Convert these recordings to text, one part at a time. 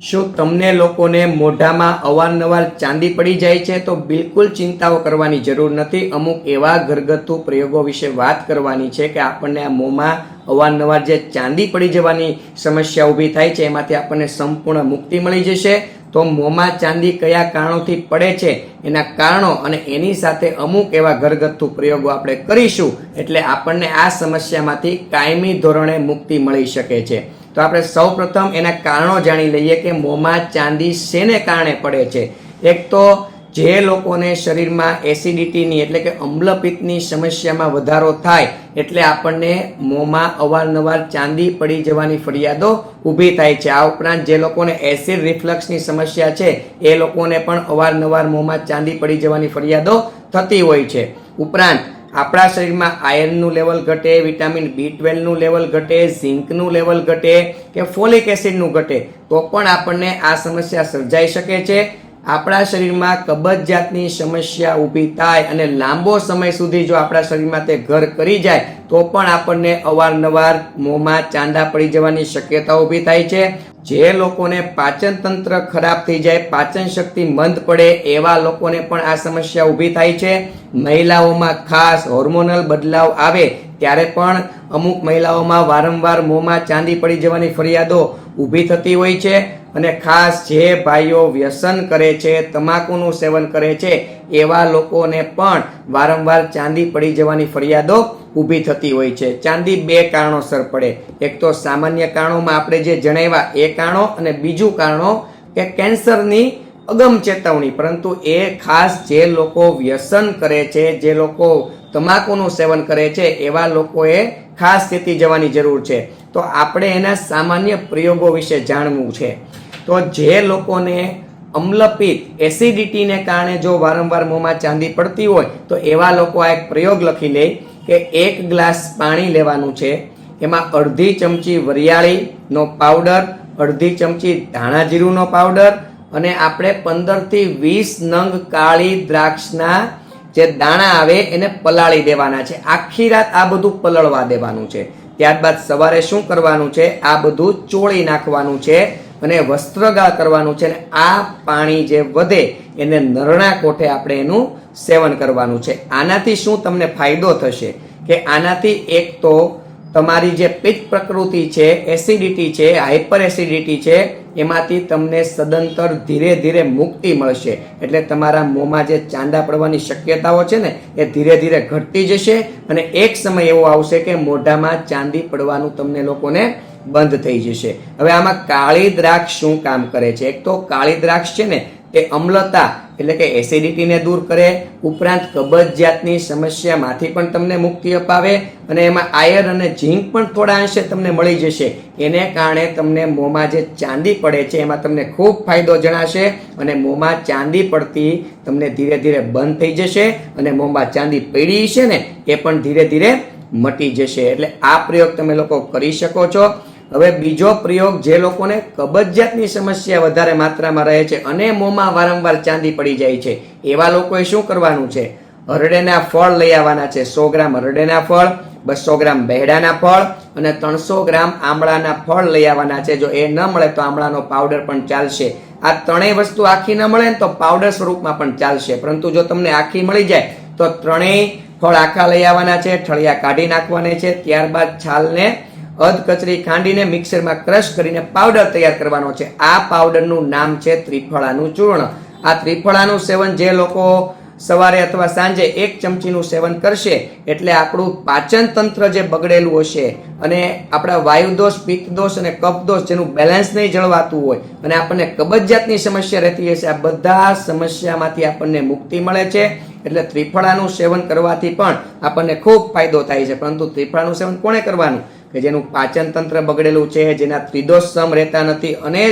શું તમને લોકોને મોઢામાં અવારનવાર ચાંદી પડી જાય છે તો બિલકુલ ચિંતાઓ કરવાની જરૂર નથી. અમુક એવા ઘરગથ્થુ પ્રયોગો વિશે વાત કરવાની છે કે આપણને આ મોંમાં અવારનવાર જે ચાંદી પડી જવાની સમસ્યા ઊભી થાય છે, એમાંથી આપણને સંપૂર્ણ મુક્તિ મળી જશે. તો મોંમાં ચાંદી કયા કારણોથી પડે છે, એના કારણો અને એની સાથે અમુક એવા ઘરગથ્થુ પ્રયોગો આપણે કરીશું, એટલે આપણને આ સમસ્યામાંથી કાયમી ધોરણે મુક્તિ મળી શકે છે. તો આપણે સૌ પ્રથમ એના કારણો જાણી લઈએ કે મોંમાં ચાંદી શેને કારણે પડે છે? એક તો જે લોકોને શરીરમાં એસિડિટીની એટલે કે અમ્લપિત્તની સમસ્યામાં વધારો થાય એટલે આપણને મોંમાં અવારનવાર ચાંદી પડી જવાની ફરિયાદો ઊભી થાય છે. આ ઉપરાંત જે લોકોને એસિડ રિફ્લક્સની સમસ્યા છે, એ લોકોને પણ અવારનવાર મોંમાં ચાંદી પડી જવાની ફરિયાદો થતી હોય છે. ઉપરાંત આપણા શરીરમાં આયર્નનું લેવલ ઘટે વિટામિન બી ટ્વેલ્વનું લેવલ ઘટે ઝિંકનું લેવલ ઘટે કે ફોલિક એસિડનું ઘટે, તો પણ આપણને આ સમસ્યા સર્જાઈ શકે છે. આપણા શરીરમાં કબજિયાતની સમસ્યા ઊભી થાય અને લાંબો સમય સુધી જો આપણા શરીરમાં તે ઘર કરી જાય, તો પણ આપણને અવારનવાર મોંમાં ચાંદા પડી જવાની શક્યતા ઊભી થાય છે. જે લોકોને પાચન તંત્ર ખરાબ થઈ જાય, પાચન શક્તિ મંદ પડે, એવા લોકોને પણ આ સમસ્યા ઊભી થાય છે. મહિલાઓમાં ખાસ હોર્મોનલ બદલાવ આવે ત્યારે પણ અમુક મહિલાઓમાં વારંવાર મોંમાં ચાંદી પડી જવાની ફરિયાદો ઊભી થતી હોય છે અને ખાસ જે ભાઈઓ વ્યસન કરે છે, તમાકુનું સેવન કરે છે, એવા લોકોને પણ વારંવાર ચાંદી પડી જવાની ફરિયાદો ઊભી થતી હોય છે. ચાંદી બે કારણોસર પડે. એક તો સામાન્ય કારણોમાં આપણે જે જણાવ્યા, એ કારણો અને બીજું કારણો કે કેન્સરની અગમ ચેતવણી. પરંતુ એ ખાસ જે લોકો વ્યસન કરે છે, જે લોકો તમાકુનું સેવન કરે છે, એવા લોકોએ ખાસ સ્થિતિ જવાની જરૂર છે. તો આપણે એના સામાન્ય પ્રયોગો વિશે જાણવું છે. તો જે લોકોને અમ્લપિત એસિડિટીને કારણે જો વારંવાર મોંમાં ચાંદી પડતી હોય, તો એવા લોકો આ એક પ્રયોગ લખી લે કે એક ગ્લાસ પાણી લેવાનું છે. એમાં અડધી ચમચી વરિયાળીનો પાવડર, અડધી ચમચી ધાણા જીરુંનો પાવડર અને આપણે પંદરથી વીસ નંગ કાળી દ્રાક્ષના જે દાણા આવે એને પલાળી દેવાના છે. આખી રાત આ બધું પલળવા દેવાનું છે. ત્યારબાદ સવારે શું કરવાનું છે? આ બધું ચોળી નાખવાનું છે અને વસ્ત્રગાળ કરવાનું છે અને આ પાણી જે વધે એને નરણા કોઠે આપણે એનું સેવન કરવાનું છે. આનાથી શું તમને ફાયદો થશે? કે આનાથી એક તો તમારી જે પિત્ત પ્રકૃતિ છે, એસિડિટી છે હાઇપર એસિડિટી છે એમાંથી તમને સદંતર ધીરે ધીરે મુક્તિ મળશે. એટલે તમારા મોંમાં જે ચાંદા પડવાની શક્યતાઓ છે ને, એ ધીરે ધીરે ઘટતી જશે અને એક સમય એવો આવશે કે મોઢામાં ચાંદી પડવાનું તમને લોકોને બંધ થઈ જશે. હવે આમાં કાળી દ્રાક્ષ શું કામ કરે છે? એક તો કાળી દ્રાક્ષ છે ને એ અમ્લતા એટલે કે એસિડિટીને દૂર કરે, ઉપરાંત કબજિયાતની સમસ્યામાંથી પણ તમને મુક્તિ અપાવે અને એમાં આયર અને ઝીંક પણ થોડા અંશે તમને મળી જશે. એને કારણે તમને મોંમાં જે ચાંદી પડે છે, એમાં તમને ખૂબ ફાયદો જણાશે અને મોંમાં ચાંદી પડતી તમને ધીરે ધીરે બંધ થઈ જશે અને મોંમાં ચાંદી પડી છે ને, એ પણ ધીરે ધીરે મટી જશે. એટલે આ પ્રયોગ તમે લોકો કરી શકો છો. હવે બીજો પ્રયોગ જે લોકોને કબજિયાતની સમસ્યા વધારે માત્રામાં રહે છે અને મોંમાં વારંવાર ચાંદી પડી જાય છે, એવા લોકોએ શું કરવાનું છે? હરડેના ફળ લઈ આવવાના છે. સો ગ્રામ હરડેના ફળ, બસો ગ્રામ બહેડાના ફળ અને ત્રણસો ગ્રામ આમળાના ફળ લઈ આવવાના છે. જો એ ન મળે તો આમળાનો પાવડર પણ ચાલશે. આ ત્રણેય વસ્તુ આખી ન મળે ને તો પાવડર સ્વરૂપમાં પણ ચાલશે. પરંતુ જો તમને આખી મળી જાય, તો ત્રણેય ફળ આખા લઈ આવવાના છે, ઠળિયા કાઢી નાખવાના છે. ત્યારબાદ છાલને અધ કચરી ખાંડીને મિક્સરમાં ક્રશ કરીને પાવડર તૈયાર કરવાનો છે. આ પાવડરનું નામ છે ત્રિફળાનું ચૂર્ણ. આ ત્રિફળાનું સેવન જે લોકો સવારે અથવા સાંજે એક ચમચીનું સેવન કરશે, એટલે આપણું પાચન તંત્ર જે બગડેલું હશે અને આપણા વાયુદોષ પિત્તદોષ અને કફદોષ જેનું બેલેન્સ નહીં જળવાતું હોય અને આપણને કબજિયાતની સમસ્યા રહેતી હશે, આ બધા સમસ્યામાંથી આપણને મુક્તિ મળે છે. એટલે ત્રિફળાનું સેવન કરવાથી પણ આપણને ખૂબ ફાયદો થાય છે. પરંતુ ત્રિફળાનું સેવન કોણે કરવાનું? કે જેનું પાચન તંત્ર બગડેલું છે, જેના ત્રિદોષ સમ રહેતા નથી અને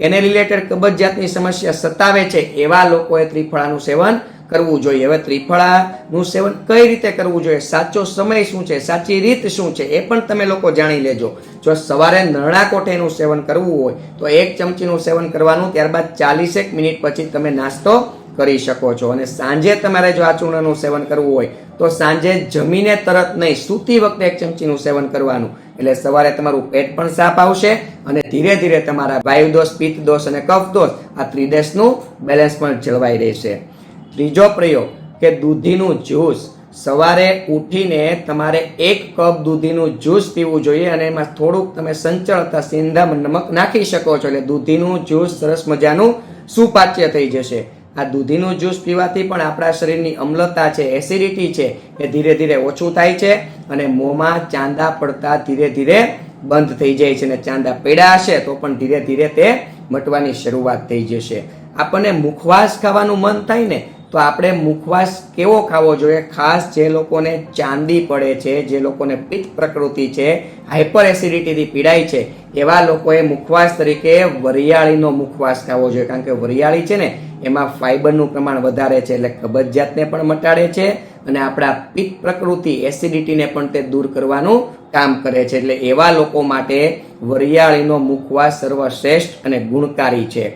એને રિલેટેડ કબજિયાતની સમસ્યા સતાવે છે, એવા લોકોએ ત્રિફળાનું સેવન કરવું જોઈએ. હવે ત્રિફળાનું સેવન કઈ રીતે કરવું જોઈએ? સાચો સમય શું છે? સાચી રીત શું છે? એ પણ તમે લોકો જાણી લેજો. જો સવારે નરણા કોઠેનું સેવન કરવું હોય, તો એક ચમચીનું સેવન કરવાનું, ત્યારબાદ ચાલીસેક મિનિટ પછી તમે નાસ્તો કરી શકો છો. અને સાંજે તમારે જો આ ચૂર્ણનું સેવન કરવું હોય, તો સાંજે જમીને તરત નહીં, સૂતી વખતે એક ચમચીનું સેવન કરવાનું. એટલે સવારે તમારું પેટ પણ સાફ આવશે અને ધીરે ધીરે તમારા વાયુ દોષ, પિત્ત દોષ અને કફ દોષ આ ત્રિદેશનું બેલેન્સ પણ જળવાઈ રહેશે. ત્રીજો પ્રયોગ કે દૂધીનું જ્યુસ સવારે ઉઠીને તમારે એક કપ દૂધીનું જ્યુસ પીવું જોઈએ અને એમાં થોડુંક તમે સંચળતા સિંધા નમક નાખી શકો છો. એટલે દૂધીનું જ્યુસ સરસ મજાનું સુપાચ્ય થઈ જશે. આ દૂધીનું જ્યુસ પીવાથી પણ આપણા શરીરની અમ્લતા છે એસિડિટી છે એ ધીરે ધીરે ઓછું થાય છે અને મોંમાં ચાંદા પડતા ધીરે ધીરે બંધ થઈ જાય છે અને ચાંદા પડ્યા હશે તો પણ ધીરે ધીરે તે મટવાની શરૂઆત થઈ જશે. આપણને મુખવાસ ખાવાનું મન થાય ને, તો આપણે મુખવાસ કેવો ખાવો જોઈએ? ખાસ જે લોકોને ચાંદી પડે છે, જે લોકોને પિત્ત પ્રકૃતિ છે હાઇપર એસિડિટીથી પીડાય છે, એવા લોકોએ મુખવાસ તરીકે વરિયાળીનો મુખવાસ ખાવો જોઈએ. કારણ કે વરિયાળી છે ને એમાં ફાઈબરનું પ્રમાણ વધારે છે એટલે કબજિયાતને પણ મટાડે છે અને આપણા પિત્ત પ્રકૃતિ એસિડિટીને પણ તે દૂર કરવાનું કામ કરે છે. એટલે એવા લોકો માટે વરિયાળીનો મુખવાસ સર્વશ્રેષ્ઠ અને ગુણકારી છે.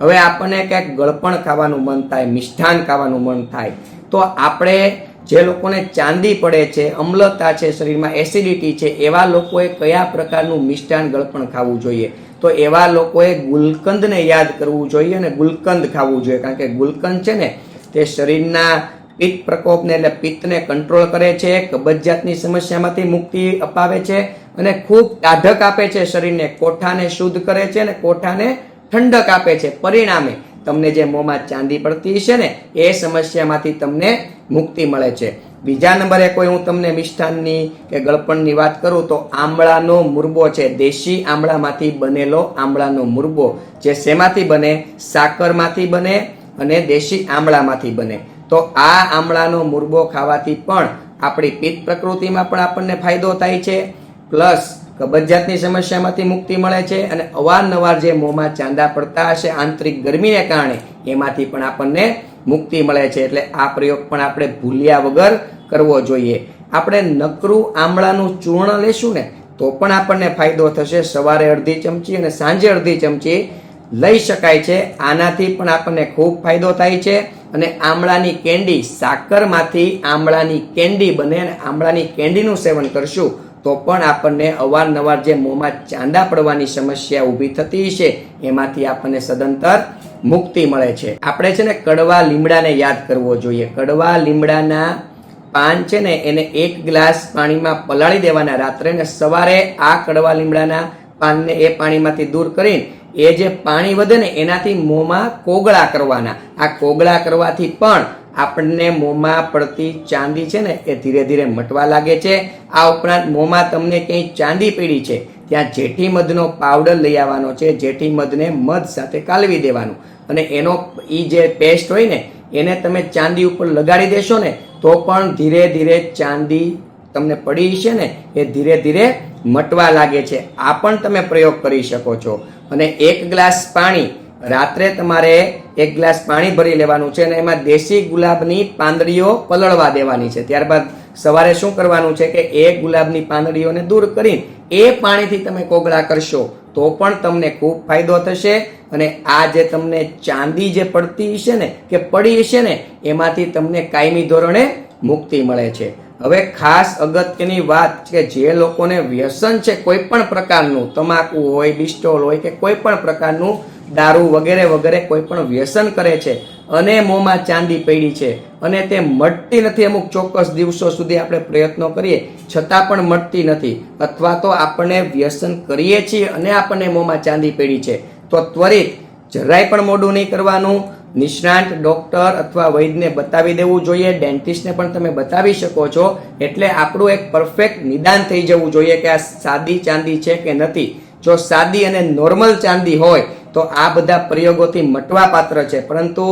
હવે આપણને ક્યાંક ગળપણ ખાવાનું મન થાય, મિષ્ઠાન ખાવાનું મન થાય, તો આપણે જે લોકોને ચાંદી પડે છે, અમ્લતા છે, શરીરમાં એસિડિટી છે, એવા લોકોએ કયા પ્રકારનું મિષ્ટાન ગળપણ ખાવું જોઈએ? તો એવા લોકોએ ગુલકંદને યાદ કરવું જોઈએ અને ગુલકંદ ખાવું જોઈએ. કારણ કે ગુલકંદ છે ને, તે શરીરના પિત્ત પ્રકોપને એટલે પિત્તને કંટ્રોલ કરે છે, કબજિયાતની સમસ્યામાંથી મુક્તિ અપાવે છે અને ખૂબ ટાઢક આપે છે શરીરને. કોઠાને શુદ્ધ કરે છે અને કોઠાને ઠંડક આપે છે. પરિણામે તમને જે મોંમાં ચાંદી પડતી છે ને, એ સમસ્યામાંથી તમને મુક્તિ મળે છે. બીજા નંબરે કોઈ હું તમને મિષ્ટાનની કે ગળપણની વાત કરું તો આમળાનો મુરબો છે. દેશી આમળામાંથી બનેલો આમળાનો મુરબો, જે શેમાંથી બને? સાકરમાંથી બને અને દેશી આમળામાંથી બને. તો આ આમળાનો મુરબો ખાવાથી પણ આપણી પિત્ત પ્રકૃતિમાં પણ આપણને ફાયદો થાય છે. પ્લસ કબજિયાતની સમસ્યામાંથી મુક્તિ મળે છે અને અવારનવાર જે મોંમાં ચાંદા પડતા હશે આંતરિક ગરમીને કારણે, એમાંથી પણ આપણને મુક્તિ મળે છે. એટલે આ પ્રયોગ પણ આપણે ભૂલ્યા વગર કરવો જોઈએ. આપણે નકરું આમળાનું ચૂર્ણ લેશું ને, તો પણ આપણને ફાયદો થશે. સવારે અડધી ચમચી અને સાંજે અડધી ચમચી લઈ શકાય છે. આનાથી પણ આપણને ખૂબ ફાયદો થાય છે અને આમળાની કેન્ડી, સાકરમાંથી આમળાની કેન્ડી બને અને આમળાની કેન્ડીનું સેવન કરશું. તો પણ આપણને અવારનવાર જે મોંમાં ચાંદા પડવાની સમસ્યા ઊભી થતી છે, એમાંથી આપણને સદંતર મુક્તિ મળે છે. આપણે છે ને કડવા લીમડાને યાદ કરવો જોઈએ. કડવા લીમડાના પાન છે ને એને એક ગ્લાસ પાણીમાં પલાળી દેવાના. રાત્રે ને સવારે આ કડવા લીમડાના પાનને એ પાણીમાંથી દૂર કરીને એ જે પાણી વધે ને એનાથી મોંમાં કોગળા કરવાના. આ કોગળા કરવાથી પણ આપણને મોંમાં પડતી ચાંદી છે ને, એ ધીરે ધીરે મટવા લાગે છે. આ ઉપરાંત મોંમાં તમને ક્યાંય ચાંદી પીડી છે, ત્યાં જેઠી મધનો પાવડર લઈ આવવાનો છે. જેઠી મધને મધ સાથે કાલવી દેવાનું. અને એનો એ જે પેસ્ટ હોય ને, એને તમે ચાંદી ઉપર લગાડી દેશો ને, તો પણ ધીરે ધીરે ચાંદી તમને પડી છે ને, એ ધીરે ધીરે મટવા લાગે છે. આ પણ તમે પ્રયોગ કરી શકો છો. અને એક ગ્લાસ પાણી રાત્રે તમારે એક ગ્લાસ પાણી ભરી લેવાનું છે અને એમાં દેશી ગુલાબની પાંદડીઓ પલળવા દેવાની છે. ત્યારબાદ સવારે શું કરવાનું છે કે એ ગુલાબની પાંદડીઓને દૂર કરી એ પાણીથી તમે કોગળા કરશો તો પણ તમને ખૂબ ફાયદો થશે અને આ જે તમને ચાંદી જે પડતી છે ને, કે પડી છે ને, એમાંથી તમને કાયમી ધોરણે મુક્તિ મળે છે. હવે ખાસ અગત્યની વાત કે જે લોકોને વ્યસન છે કોઈ પણ પ્રકારનું, તમાકુ હોય, ડિસ્ટોલ હોય કે કોઈ પણ પ્રકારનું દારૂ વગેરે વગેરે કોઈ પણ વ્યસન કરે છે અને મોંમાં ચાંદી પડી છે અને તે મટતી નથી અમુક ચોક્કસ દિવસો સુધી આપણે પ્રયત્નો કરીએ છતાં પણ મટતી નથી. અથવા તો આપણે વ્યસન કરીએ છીએ અને આપણને મોંમાં ચાંદી પડી છે. તો ત્વરિત જરાય પણ મોડું નહીં કરવાનું. નિષ્ણાંત ડૉક્ટર અથવા વૈદ્યને બતાવી દેવું જોઈએ. ડેન્ટિસ્ટને પણ તમે બતાવી શકો છો. એટલે આપણું એક પરફેક્ટ નિદાન થઈ જવું જોઈએ કે આ સાદી ચાંદી છે કે નથી. જો સાદી અને નોર્મલ ચાંદી હોય તો આ બધા પ્રયોગોથી મટવા પાત્ર છે. પરંતુ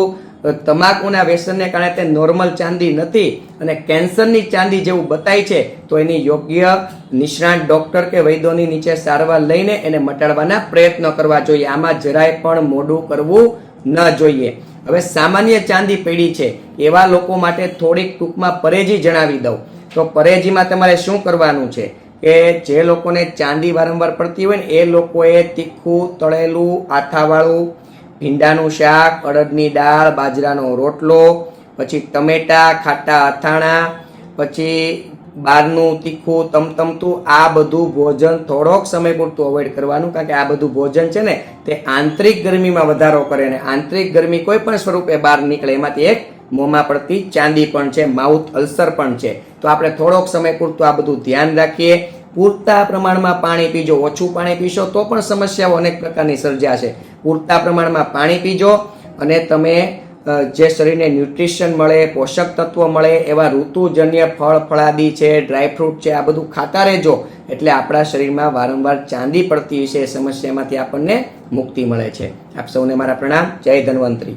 તમાકુના વ્યસનને કારણે તે નોર્મલ ચાંદી નથી અને કેન્સરની ચાંદી જેવું બતાય છે, તો એની યોગ્ય નિષ્ણાંત ડોક્ટર કે વૈદ્યોની નીચે સારવાર લઈને એને મટાડવાના પ્રયત્નો કરવા જોઈએ. આમાં જરાય પણ મોડું કરવું ન જોઈએ. હવે સામાન્ય ચાંદી પેઢી છે. એવા લોકો માટે થોડીક ટૂંકમાં પરેજી જણાવી દઉં. તો પરેજીમાં તમારે શું કરવાનું છે? કે જે લોકોને ચાંદી વારંવાર પડતી હોય ને, એ લોકોએ તીખું, તળેલું, આથાવાળું, ભીંડાનું શાક, અડદની દાળ, બાજરાનો રોટલો, પછી ટમેટા, ખાટા અથાણા, પછી બહારનું તીખું, તમતમતું, આ બધું ભોજન થોડોક સમય પૂરતું અવોઇડ કરવાનું, કારણ કે આ બધું ભોજન છે ને, તે આંતરિક ગરમીમાં વધારો કરે ને, આંતરિક ગરમી કોઈ પણ સ્વરૂપે બહાર નીકળે, એમાંથી એક મોંમાં પડતી ચાંદી પણ છે, માઉથ અલ્સર પણ છે. તો આપણે થોડોક સમય પૂરતું આ બધું ધ્યાન રાખીએ. પૂરતા પ્રમાણમાં પાણી પીજો, ઓછું પાણી પીશો, તો પણ સમસ્યાઓ અનેક પ્રકારની સર્જાશે પૂરતા પ્રમાણમાં પાણી પીજો અને તમે જે શરીરને ન્યુટ્રિશન મળે, પોષક તત્વો મળે, એવા ઋતુજન્ય ફળ, ફળાદી છે ડ્રાયફ્રૂટ છે, આ બધું ખાતા રહેજો. એટલે આપણા શરીરમાં વારંવાર ચાંદી પડતી વિશે સમસ્યામાંથી આપણને મુક્તિ મળે છે. આપ સૌને મારા પ્રણામ. જય ધન્વંતરી.